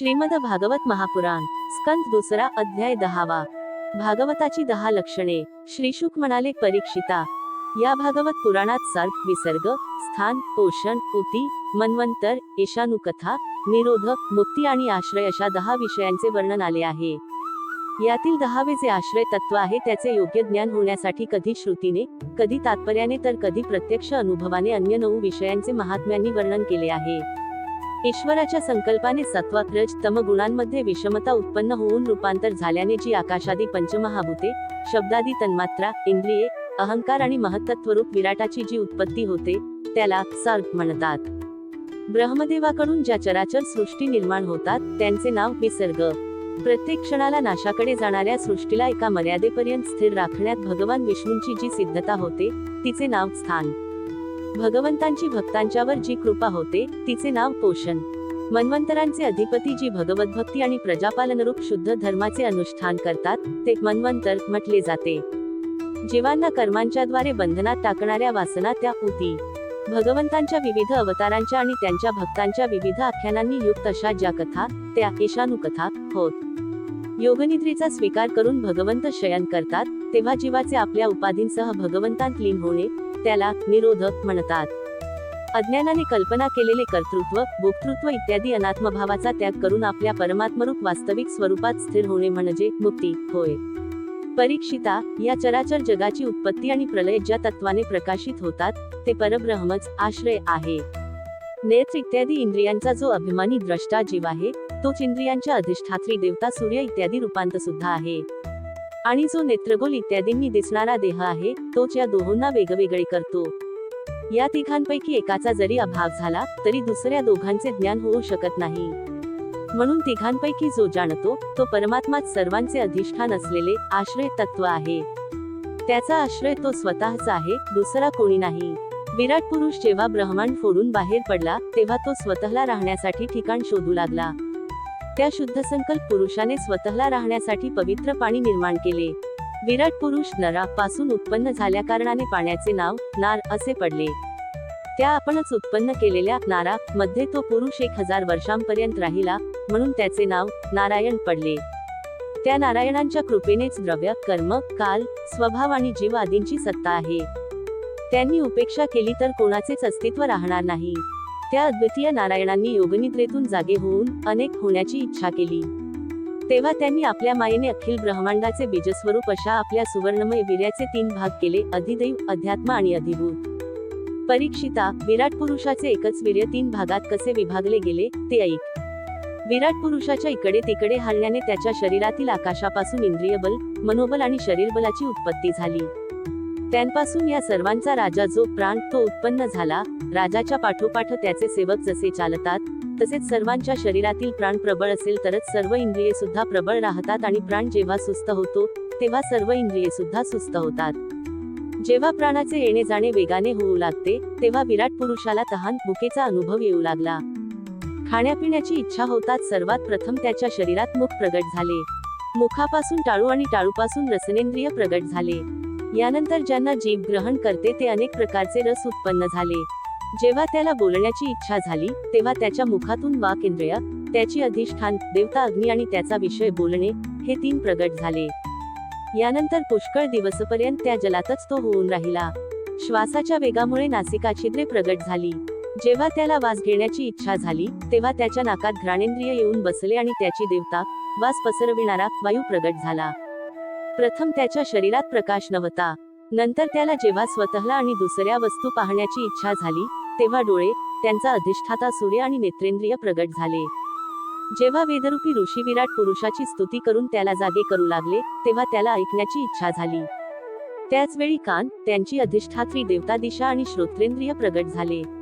श्रीमद भागवत महापुराण स्कंद दुसरा अध्याय दहावा. भागवताची दहा लक्षणे श्रीशुक म्हणाले परीक्षिता. या भागवत पुराणात सर्प विसर्ग स्थान पोषण उती मन्वंतर ईशानुकथा निरोध मुक्ती आणि आश्रय अशा दहा विषयांचे वर्णन आले आहे. यातील दहावे जे आश्रय तत्व आहे त्याचे योग्य ज्ञान होण्यासाठी कधी श्रुतीने कधी तात्पर्याने तर कधी प्रत्यक्ष अनुभवाने अन्य नऊ विषयांचे महात्म्यांनी वर्णन केले आहे. ईश्वराच्या संकल्पाने सत्वात रज तमगुणांमध्ये विषमता उत्पन्न होऊन रूपांतर झाल्याने जी आकाशादी पंचमहाभूते शब्दादी तन्मात्रा इंद्रिये अहंकार आणि महत्त्वरूप विराटाची जी उत्पत्ती होते त्याला सर्प म्हणतात. ब्रह्मदेवाकडून ज्या चराचर सृष्टी निर्माण होतात त्यांचे नाव विसर्ग. प्रत्येक क्षणाला नाशाकडे जाणाऱ्या सृष्टीला एका मर्यादेपर्यंत स्थिर राखण्यात भगवान विष्णूंची जी सिद्धता होते तिचे नाव स्थान. भगवंतांची भक्तांच्यावर जी कृपा होते तिचे नाव पोषण. मन्वंतरांचे अधिपती जी भगवतभक्ती आणि प्रजापालनरूप शुद्ध धर्माचे अनुष्ठान करतात ते मन्वंतर म्हटले जाते. जीवांना कर्मांच्याद्वारे बंधनात टाकणाऱ्या वासना त्या होती भगवंतांच्या विविध अवतारांच्या आणि त्यांच्या भक्तांच्या विविध आख्यानांनी युक्त अशा ज्या कथा त्या ईशानुकथा होत. योगनिद्रेचा स्वीकार करून भगवंत शयन करतात तेव्हा जीवाचे आपल्या उपाधींसह भगवंतांत लीन होणे त्याला निरोधक म्हणतात. अज्ञानाने कल्पना केलेले कर्तृत्व भोक्तृत्व इत्यादी अनात्मभावाचा त्याग करून आपल्या परमात्मरूप वास्तविक स्वरूपात स्थिर होणे म्हणजे मुक्ती होय. परीक्षिता या चराचर जगाची उत्पत्ती आणि प्रलय ज्या तत्वाने प्रकाशित होतात ते परब्रह्मच आश्रय आहे. नेत्र इत्यादी इंद्रियांचा जो अभिमानी द्रष्टा जीव आहे तोच इंद्रियांच्या अधिष्ठात्री देवता सूर्य इत्यादी रूपांत सुद्धा आहे. आणि जो नेत्रगोल इत्यादींनी दिसणारा देह आहे तोच या दोहोंना वेगवेगळे करतो. या तिघांपैकी एकाचा जरी अभाव झाला तरी दुसऱ्या दोघांचे ज्ञान होऊ शकत नाही. म्हणून तिघांपैकी जो जाणतो तो परमात्मात सर्वांचे अधिष्ठान असलेले आश्रय तत्व आहे. त्याचा आश्रय तो स्वतःच आहे दुसरा कोणी नाही. विराट पुरुष जेव्हा ब्रह्मांड फोडून बाहेर पडला तेव्हा तो स्वतःला राहण्यासाठी ठिकाण शोधू लागला. त्या शुद्ध संकल्प पुरुषाने स्वतःला राहण्यासाठी पवित्र पाणी निर्माण केले. विराट पुरुष नरा पासून उत्पन्न झाल्या कारणाने पाण्याचे नाव नार असे पडले. त्या आपणच उत्पन्न केलेल्या नारा मध्ये तो पुरुष एक हजार वर्षांपर्यंत राहिला म्हणून त्याचे नाव नारायण पडले. त्या नारायणांच्या कृपेनेच द्रव्य कर्म काल स्वभाव आणि जीव आदींची सत्ता आहे. त्यांनी उपेक्षा केली तर कोणाचेच अस्तित्व राहणार नाही. त्या अद्वितीय नारायणांनी योगनिद्रेतून जागे होऊन अनेक होण्याची इच्छा केली. तेव्हा त्यांनी आपल्या मायेने अखिल ब्रह्मांडाचे बीजस्वरूप अशा आपल्या सुवर्णमय वीर्याचे तीन भाग केले अधिदैव अध्यात्म आणि अधिभूत. परीक्षिता विराट पुरुषाचे एकच वीर्य तीन भागात कसे विभागले गेले ते ऐक. विराट पुरुषाच्या इकडे तिकडे हलण्याने त्याच्या शरीरातील आकाशापासून इंद्रिय बल मनोबल आणि शरीरबलाची उत्पत्ती झाली. त्यांपासून या सर्वांचा राजा जो प्राण तो उत्पन्न झाला राजाच्या पाठोपाठ त्याचे सेवक जसे चालतात तसेच सर्वांच्या शरीरातील प्राण प्रबळ असेल तरच सर्व इंद्रिये सुद्धा प्रबळ राहतात आणि प्राण जेव्हा सुस्त होतो तेव्हा सर्व इंद्रिये सुद्धा सुस्त होतात. जेव्हा प्राणाचे येणे जाणे वेगाने होऊ लागते तेव्हा विराट पुरुषाला तहान भुकेचा अनुभव येऊ लागला. खाण्यापिण्याची इच्छा होताच सर्वात प्रथम त्याच्या शरीरात मुख प्रगट झाले. मुखापासून टाळू आणि टाळूपासून रसनेंद्रिय प्रगट झाले. यानंतर ज्यांना जीभ ग्रहण करते ते अनेक प्रकारचे रस उत्पन्न झाले. जेव्हा त्याला बोलण्याची इच्छा झाली तेव्हा त्याच्या मुखातून वाक इंद्रिय त्याची अधिष्ठान देवता अग्नी आणि त्याचा विषय बोलणे हे तीन प्रगट झाले. यानंतर पुष्कळ दिवसपर्यंत त्या जलातच तो होऊन राहिला. श्वासाच्या वेगामुळे नासिका छिद्रे प्रगट झाली. जेव्हा त्याला वास घेण्याची इच्छा झाली तेव्हा त्याच्या नाकात घ्राणेंद्रिय येऊन बसले आणि त्याची देवता वास पसरविणारा वायू प्रगट झाला. प्रथम त्याच्या शरीरात प्रकाश नव्हता. नंतर त्याला जेव्हा स्वतःला आणि दुसऱ्या वस्तू पाहण्याची इच्छा झाली तेव्हा डोळे त्यांचा अधिष्ठाता सूर्य आणि नेत्रेंद्रिय प्रगट झाले. जेव्हा वेदरूपी ऋषी विराट पुरुषाची स्तुती करून त्याला जागे करू लागले तेव्हा त्याला ऐकण्याची इच्छा झाली. त्याचवेळी कान त्यांची अधिष्ठात्री देवता दिशा आणि श्रोत्रेंद्रिय प्रगट झाले.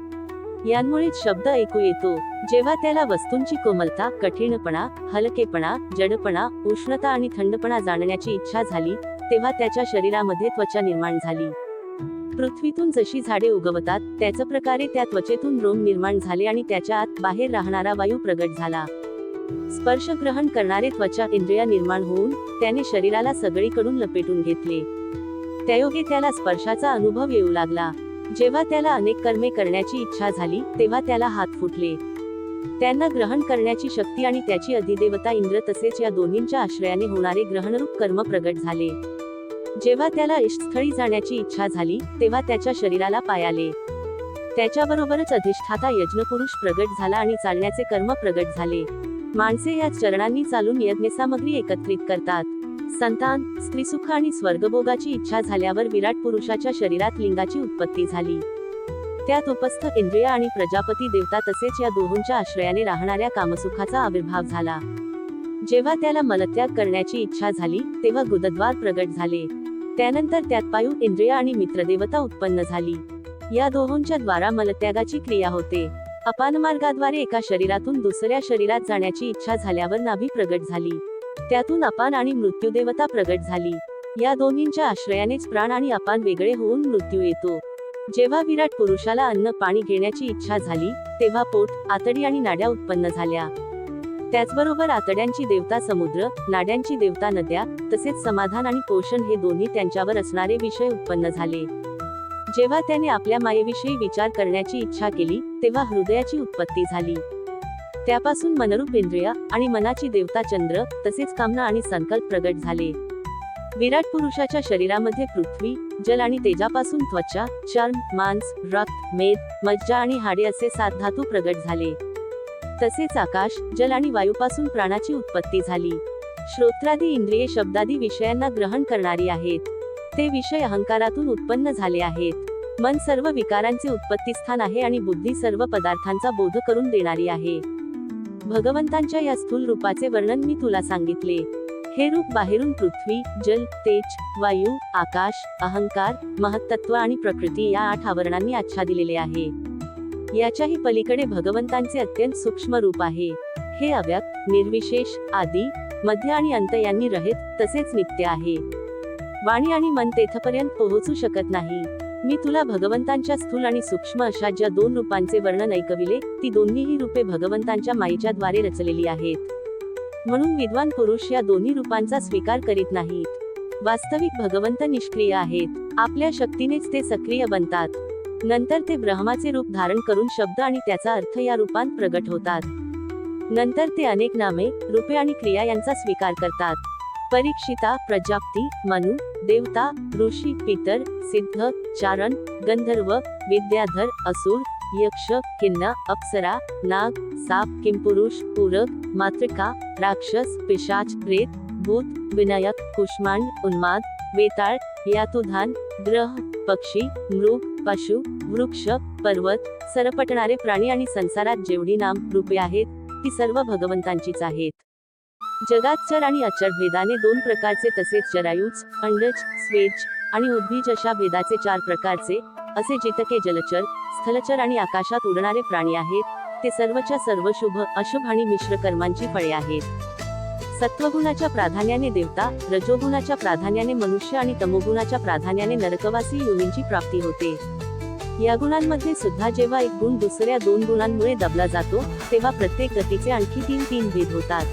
यांमुळेच शब्द ऐकू येतो. जेव्हा त्याला वस्तूंची कोमलता कठीणपणा हलकेपणा जडपणा उष्णता आणि थंडपणा जाणण्याची इच्छा झाली तेव्हा त्याच्या शरीरामध्ये त्वचा निर्माण झाली. पृथ्वीतून जशी झाडे उगवतात त्याच प्रकारे त्या त्वचेतून रोम निर्माण झाले आणि त्याच्या आत बाहेर राहणारा वायू प्रगट झाला. स्पर्श ग्रहण करणारे त्वचा इंद्रिया निर्माण होऊन त्याने शरीराला सगळीकडून लपेटून घेतले. त्यायोगे त्याला स्पर्शाचा अनुभव येऊ लागला. जेव्हा त्याला अनेक कर्मे करण्याची इच्छा झाली तेव्हा त्याला हात फुटले. त्यांना ग्रहण करण्याची शक्ती आणि त्याची अधिदेवता इंद्र तसेच या दोन्हींच्या आश्रयाने होणारे ग्रहणरूप कर्म प्रगट झाले. जेव्हा त्याला इष्टस्थळी जाण्याची इच्छा झाली तेव्हा त्याच्या शरीराला पाय आले. त्याच्याबरोबरच अधिष्ठाता यज्ञपुरुष प्रगट झाला आणि चालण्याचे कर्म प्रगट झाले. माणसे या चरणांनी चालून यज्ञसामग्री एकत्रित करतात. संतान स्त्रीसुख आणि स्वर्गभोगाची इच्छा झाल्यावर विराट पुरुषाच्या शरीरात लिंगाची उत्पत्ती झाली. त्यात उपस्थ इंद्रिय आणि प्रजापती देवता तसेच या दोहोंच्या आश्रयाने राहणाऱ्या कामसुखाचा आविर्भाव झाला. जेव्हा त्याला मलत्याग करण्याची इच्छा झाली तेव्हा गुदद्वार प्रगट झाले. त्यानंतर त्यात पायू इंद्रिय आणि मित्रदेवता उत्पन्न झाली. या दोहोंच्या द्वारा मलत्यागाची क्रिया होते. अपान मार्गाद्वारे एका शरीरातून दुसऱ्या शरीरात जाण्याची इच्छा झाल्यावर नाभी प्रगट झाली. त्यातून अपान आणि मृत्यूदेवता प्रगट झाली. या दोन्हींच्या आश्रयानेच प्राण आणि अपान वेगळे होऊन मृत्यू येतो. जेव्हा विराट पुरुषाला अन्न पाणी घेण्याची इच्छा झाली तेव्हा पोट आतडी आणि नाड्या उत्पन्न झाल्या. त्याचबरोबर आतड्यांची देवता समुद्र नाड्यांची देवता नद्या तसेच समाधान आणि पोषण हे दोन्ही त्यांच्यावर असणारे विषय उत्पन्न झाले. जेव्हा त्याने आपल्या मायेविषयी विचार करण्याची इच्छा केली तेव्हा हृदयाची उत्पत्ती झाली. त्यापासून मनरूप इंद्रिय आणि मनाची देवता चंद्र तसेच कामना आणि संकल्प प्रगट झाले. विराट पुरुषाच्या शरीरामध्ये पृथ्वी जल आणि तेजापासून त्वचा चर्म मांस रक्त मेद मज्जा आणि हाडे असे सात धातू प्रगट झाले. तसेच आकाश जल आणि वायूपासून प्राणाची उत्पत्ती झाली. श्रोत्रादी इंद्रिये शब्दादी विषयांना ग्रहण करणारी आहेत. ते विषय अहंकारातून उत्पन्न झाले आहेत. मन सर्व विकारांचे उत्पत्तीस्थान आहे आणि बुद्धी सर्व पदार्थांचा बोध करून देणारी आहे. भगवंतांच्या या स्थूल रूपाचे वर्णन मी तुला सांगितले. हे रूप बाहेरून पृथ्वी जल तेज वायू आकाश अहंकार महत्त्व आणि प्रकृती या आठ आवरणांनी आच्छादिलेले आहे. याच्याही पलीकडे भगवंतांचे अत्यंत सूक्ष्म रूप आहे. हे अव्यक्त निर्विशेष आदी मध्य आणि अंत यांनी रहित तसेच नित्य आहे. वाणी आणि मन तेथपर्यंत पोहोचू शकत नाही. मी तुला भगवंतांच्या स्थूल आणि सूक्ष्म अशा ज्या दोन रूपांचे वर्णन ऐकविले ती दोन्हीही रूपे भगवंतांच्या मायेच्या द्वारे रचलेली आहेत. म्हणून विद्वान पुरुष या दोन्ही रूपांचा स्वीकार करीत नाहीत. वास्तविक भगवंत निष्क्रिय आहेत. आपल्या शक्तीनेच ते सक्रिय बनतात. नंतर ते ब्रह्माचे रूप धारण करून शब्द आणि त्याचा अर्थ या रूपांत प्रगट होतात. नंतर ते अनेक नामे रूपे आणि क्रिया यांचा स्वीकार करतात. परीक्षिता प्रजापती मनु देवता ऋषी पितर सिद्ध चारण गंधर्व विद्याधर असुर यक्ष किन्ना अप्सरा नाग साप किंपुरुष पूरक मातृका राक्षस पिशाच प्रेत भूत विनायक कुष्मांड उन्माद वेताळ यातुधान ग्रह पक्षी मृग पशु वृक्ष पर्वत सरपटणारे प्राणी आणि संसारात जेवढी नाम रूपे आहेत ती सर्व भगवंतांचीच आहेत. जगात चर आणि अचर भेदाने दोन प्रकारचे तसेच जरायूच अंडज स्वेज आणि उद्भिज अशा भेदाचे चार प्रकारचे असे जितके जलचर स्थलचर आणि आकाशात उडणारे प्राणी आहेत ते सर्वच्या सर्व शुभ अशुभ आणि मिश्र कर्मांची फळे आहेत. सत्वगुणाच्या प्राधान्याने देवता रजोगुणाच्या प्राधान्याने मनुष्य आणि तमोगुणाच्या प्राधान्याने नरकवासी योनींची प्राप्ती होते. या गुणांमध्ये सुद्धा जेव्हा एक गुण दुसऱ्या दोन गुणांमुळे दबला जातो तेव्हा प्रत्येक गतीचे आणखी तीन तीन भेद होतात.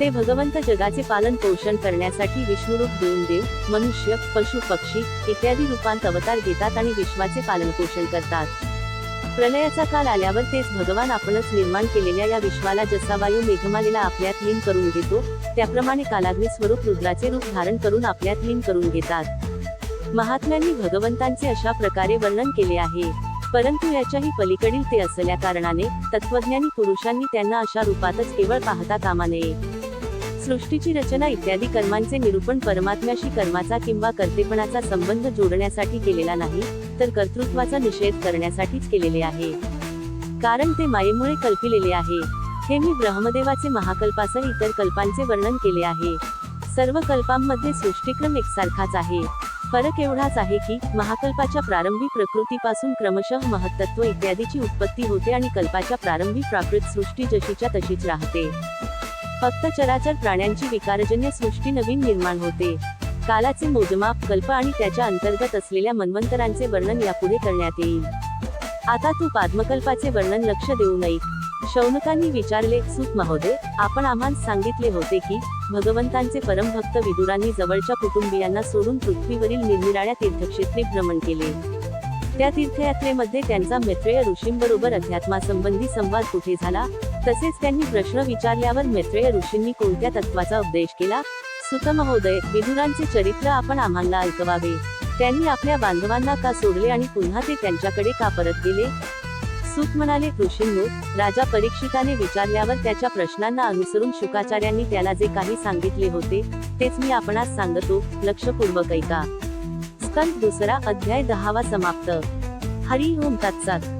ते भगवंत जगाचे पालन पोषण करण्यासाठी विष्णुरूप देऊन देव मनुष्य पशु पक्षी इत्यादी रूपांत अवतार घेतात आणि विश्वाचे पालन पोषण करतात. प्रलयाचा काल आल्यावर तेच भगवान आपणच निर्माण केलेल्या या विश्वाला जसा वायू मेघमालेला आपल्यात लीन करून घेतो त्याप्रमाणे कालाग्नी स्वरूप रुद्राचे रूप धारण करून आपल्यात लीन करून घेतात. महात्म्यांनी भगवंतांचे अशा प्रकारे वर्णन केले आहे. परंतु याच्याही पलीकडील ते असल्या कारणाने तत्वज्ञानी पुरुषांनी त्यांना अशा रूपातच केवळ पाहता कामा नये. सृष्टीची रचना इत्यादी कर्मांचे निरूपण परमात्म्याशी कर्माचा किंवा कर्तेपणाचा संबंध जोडण्यासाठी केलेला नाही तर कर्तृत्वाचा निषेध करण्यासाठीच केलेले आहे. कारण ते मायेमुळे कल्पिलेले आहे. हे मी ब्रह्मदेवाचे महाकल्पासह इतर कल्पांचे वर्णन केले आहे. सर्व कल्पांमध्ये सृष्टीक्रम एकसारखाच आहे. फरक एवढाच आहे की महाकल्पाच्या प्रारंभी प्रकृतीपासून क्रमशः महत्त्व इत्यादीची उत्पत्ती होते आणि कल्पाच्या प्रारंभी प्राकृत सृष्टी जशीच्या तशीच राहते. फक्त चराचर प्राण्यांची विकारजन्य सृष्टी नवीन निर्माण होते. कालाचे मोजमाप कल्प आणि त्याच्या अंतर्गत असलेल्या मन्वंतरांचे वर्णन यापुढे करण्यात येईल. आता तू पाद्मकल्पाचे वर्णन लक्ष देऊ नये शौनकांनी विचारले सुत महोदय आपण आम्हाला सांगितले होते की भगवंतांचे परमभक्त विदुरांनी जवळच्या कुटुंबियांना सोडून पृथ्वीवरील निरनिराळ्या तीर्थक्षेत्री भ्रमण केले. त्या तीर्थयात्रेमध्ये त्यांचा मैत्रेय ऋषींबरोबर अध्यात्मासंबंधी संवाद कुठे झाला? तसेच त्यांनी प्रश्न विचारल्यावर मैत्रेय ऋषींनी कोणत्या तत्वाचा उपदेश केला? सुतमहोदय विदुरांचे चरित्र आपण आम्हाला ऐकवावे. त्यांनी आपल्या बांधवांना का सोडले आणि पुन्हा ते त्यांच्याकडे का परत गेले? सूत म्हणाले ऋषींनो राजा परीक्षिताने विचारल्यावर त्याच्या प्रश्नांना अनुसरून शुकाचार्यांनी त्याला जे काही सांगितले होते तेच मी आपणास सांगतो. लक्षपूर्वक ऐका. स्कंद दुसरा अध्याय दहावा समाप्त. हरी ओम तत्सत.